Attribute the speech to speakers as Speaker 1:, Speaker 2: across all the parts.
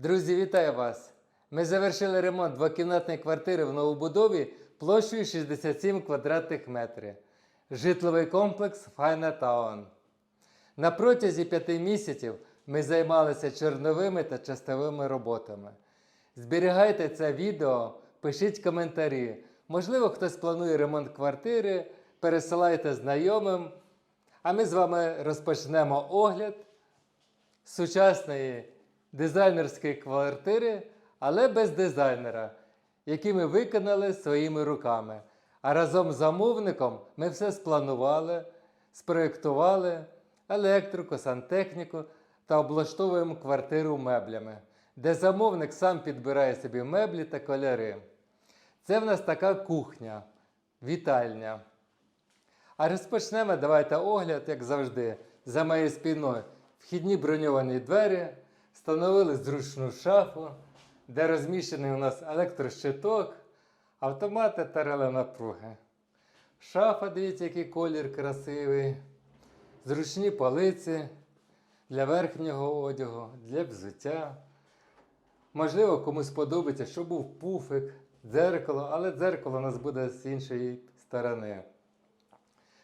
Speaker 1: Друзі, вітаю вас! Ми завершили ремонт двокімнатної квартири в новобудові площею 67 квадратних метрів. Житловий комплекс Файна Таун. На протязі п'яти місяців ми займалися чорновими та частовими роботами. Зберігайте це відео, пишіть коментарі. Можливо, хтось планує ремонт квартири, пересилайте знайомим. А ми з вами розпочнемо огляд сучасної дизайнерської квартири, але без дизайнера, які ми виконали своїми руками. А разом з замовником ми все спланували, спроєктували електрику, сантехніку та облаштовуємо квартиру меблями, де замовник сам підбирає собі меблі та кольори. Це в нас така кухня, вітальня. А розпочнемо давайте огляд, як завжди, за моєю спиною. Вхідні броньовані двері, встановили зручну шафу, де розміщений у нас електрощиток, автомати та реле напруги. Шафа, дивіться, який колір красивий, зручні полиці для верхнього одягу, для взуття. Можливо, комусь подобається, щоб був пуфик, дзеркало, але дзеркало у нас буде з іншої сторони.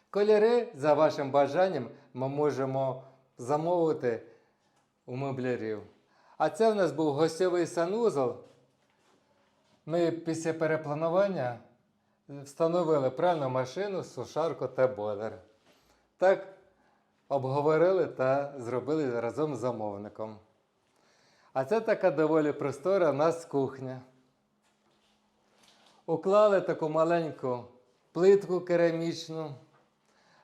Speaker 1: Кольори, за вашим бажанням, ми можемо замовити у меблярів. А це в нас був гостьовий санузел. Ми після перепланування встановили пральну машину, сушарку та бойлер. Так обговорили та зробили разом з замовником. А це така доволі простора у нас кухня. Уклали таку маленьку плитку керамічну.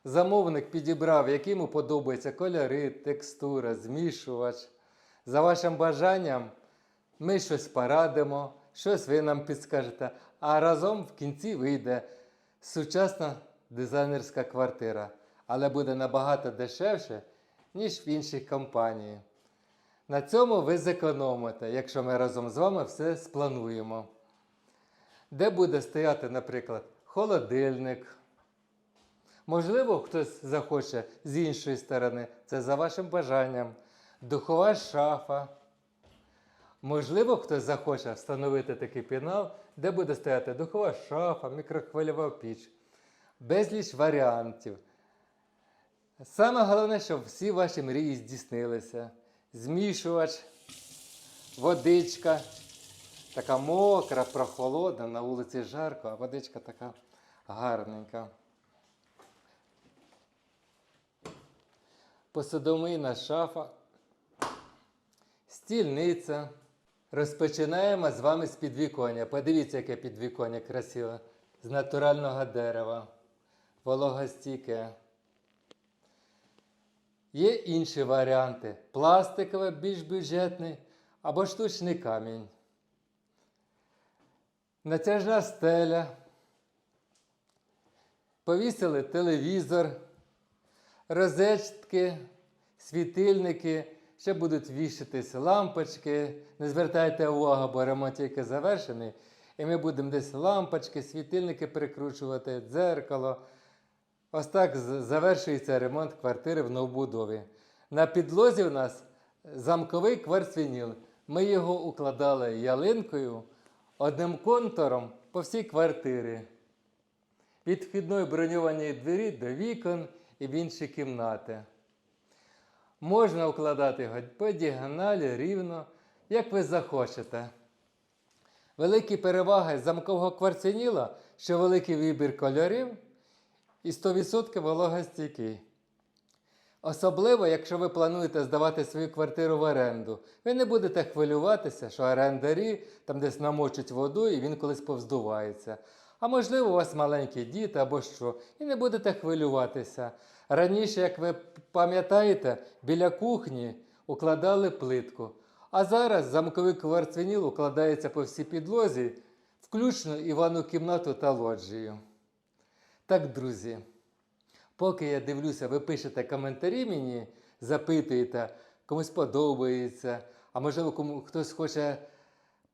Speaker 1: Замовник підібрав, які йому подобаються кольори, текстура, змішувач. За вашим бажанням ми щось порадимо, щось ви нам підскажете, а разом в кінці вийде сучасна дизайнерська квартира, але буде набагато дешевше, ніж в іншій компанії. На цьому ви зекономите, якщо ми разом з вами все сплануємо. Де буде стояти, наприклад, холодильник. Можливо, хтось захоче з іншої сторони, це за вашим бажанням. Духова шафа. Можливо, хтось захоче встановити такий пінал, де буде стояти духова шафа, мікрохвильова піч. Безліч варіантів. Саме головне, щоб всі ваші мрії здійснилися. Змішувач, водичка, така мокра, прохолодна, на вулиці жарко, а водичка така гарненька. Посудомийна шафа, стільниця. Розпочинаємо з вами з підвіконня. Подивіться, яке підвіконня красиве. З натурального дерева, вологостійке. Є інші варіанти: пластиковий, більш бюджетний або штучний камінь. Натяжна стеля. Повісили телевізор розетки, світильники, ще будуть вішатись лампочки. Не звертайте увагу, бо ремонт тільки завершений. І ми будемо десь лампочки, світильники прикручувати, дзеркало. Ось так завершується ремонт квартири в новобудові. На підлозі в нас замковий кварцвініл. Ми його укладали ялинкою одним контуром по всій квартирі від вхідної броньованої двері до вікон і в інші кімнати. Можна укладати по діагоналі рівно, як ви захочете. Великі переваги замкового кварциніла, що великий вибір кольорів і 100% вологостійкий. Особливо, якщо ви плануєте здавати свою квартиру в оренду, ви не будете хвилюватися, що орендарі там десь намочать воду і він колись повздувається. А можливо, у вас маленькі діти або що, і не будете хвилюватися. Раніше, як ви пам'ятаєте, біля кухні укладали плитку. А зараз замковий кварцвініл укладається по всій підлозі, включно і ванну кімнату та лоджію. Так, друзі. Поки я дивлюся, ви пишете коментарі мені, запитуєте, комусь подобається, а можливо, кому хтось хоче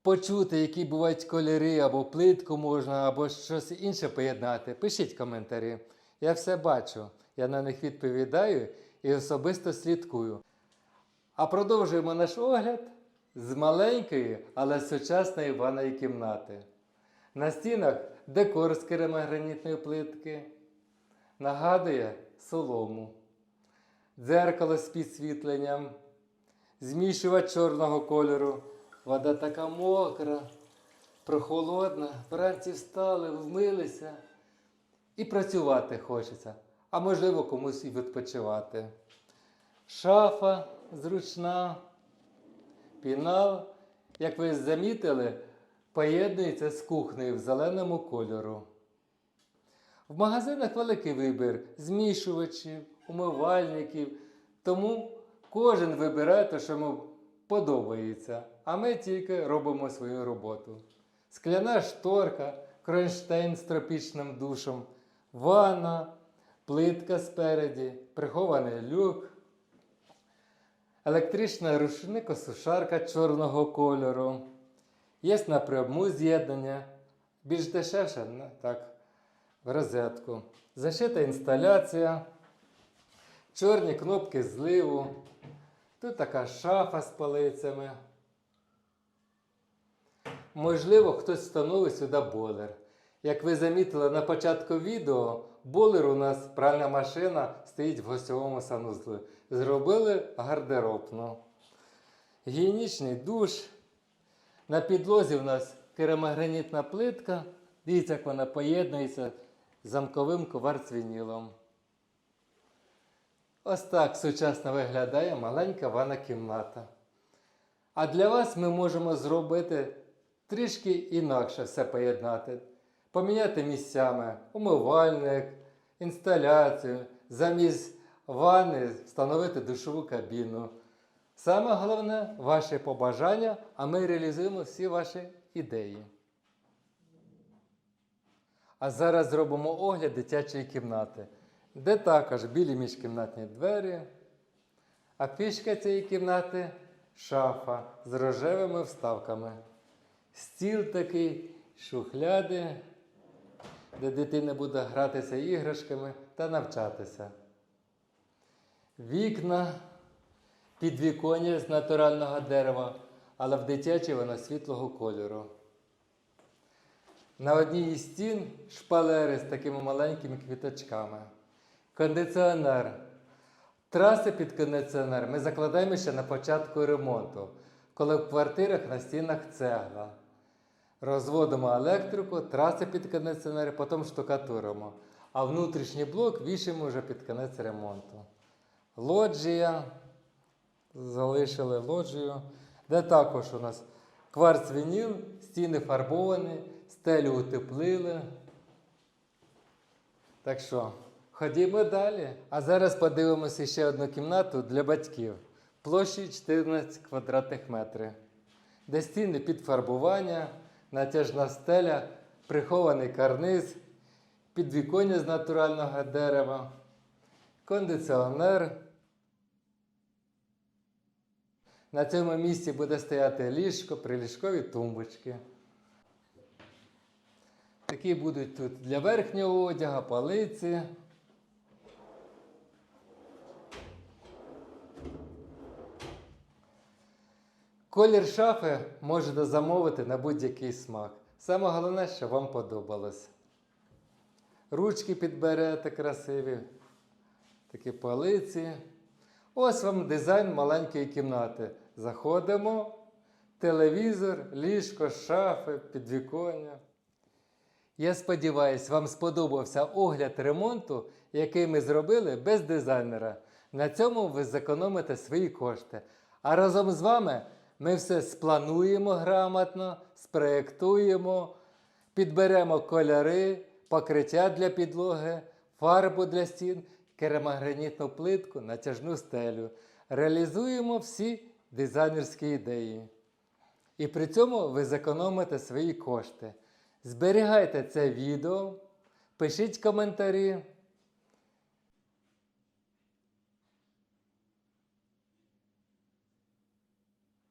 Speaker 1: почути, які бувають кольори, або плитку можна, або щось інше поєднати. Пишіть коментарі. Я все бачу, я на них відповідаю і особисто слідкую. А продовжуємо наш огляд з маленької, але сучасної ванної кімнати. На стінах декор з керамогранітної плитки. Нагадує солому, дзеркало з підсвітленням, змішувач чорного кольору. Вода така мокра, прохолодна. Вранці встали, вмилися і працювати хочеться, а можливо комусь і відпочивати. Шафа зручна, пінал, як ви замітили, поєднується з кухнею в зеленому кольору. В магазинах великий вибір змішувачів, умивальників, тому кожен вибирає те, що йому подобається, а ми тільки робимо свою роботу. Скляна шторка, кронштейн з тропічним душем, ванна, плитка спереді, прихований люк, електрична рушникосушарка чорного кольору. Є напряму з'єднання, більш дешевше, ну, так, в розетку. Зашита інсталяція, чорні кнопки зливу. Тут така шафа з полицями. Можливо, хтось встановить сюди бойлер. Як ви замітили на початку відео, бойлер у нас пральна машина стоїть в гостьовому санузлі. Зробили гардеробну. Гігієнічний душ. На підлозі у нас керамогранітна плитка. Дивіться, як вона поєднується з замковим кварцвінілом. Ось так сучасно виглядає маленька ванна кімната. А для вас ми можемо зробити трішки інакше все поєднати. Поміняти місцями умивальник, інсталяцію, замість ванни встановити душову кабіну. Саме головне ваші побажання, а ми реалізуємо всі ваші ідеї. А зараз зробимо огляд дитячої кімнати, де також білі міжкімнатні двері, а фішка цієї кімнати шафа з рожевими вставками. Стіл такий, шухляди, де дитина буде гратися іграшками та навчатися. Вікна, підвіконня з натурального дерева, але в дитячій воно світлого кольору. На одній із стін шпалери з такими маленькими квіточками. Кондиціонер. Траси під кондиціонер ми закладаємо ще на початку ремонту, коли в квартирах на стінах цегла. Розводимо електрику, траси під кондиціонер, потім штукатуримо. А внутрішній блок вішаємо вже під кінець ремонту. Лоджія. Залишили лоджію, де також у нас кварц-вініл, стіни фарбовані, стелю утеплили. Так що, ходімо далі. А зараз подивимося ще одну кімнату для батьків площею 14 квадратних метрів, де стіни під фарбування, натяжна стеля, прихований карниз, підвіконня з натурального дерева, кондиціонер. На цьому місці буде стояти ліжко, приліжкові тумбочки. Такі будуть тут для верхнього одягу, полиці. Колір шафи можете замовити на будь-який смак. Саме головне, що вам подобалось. Ручки підберете красиві, такі полиці. Ось вам дизайн маленької кімнати. Заходимо, телевізор, ліжко, шафи, підвіконня. Я сподіваюся, вам сподобався огляд ремонту, який ми зробили без дизайнера. На цьому ви зекономите свої кошти. А разом з вами ми все сплануємо грамотно, спроєктуємо, підберемо кольори, покриття для підлоги, фарбу для стін, керамогранітну плитку, натяжну стелю. Реалізуємо всі дизайнерські ідеї. І при цьому ви зекономите свої кошти. Зберігайте це відео, пишіть коментарі.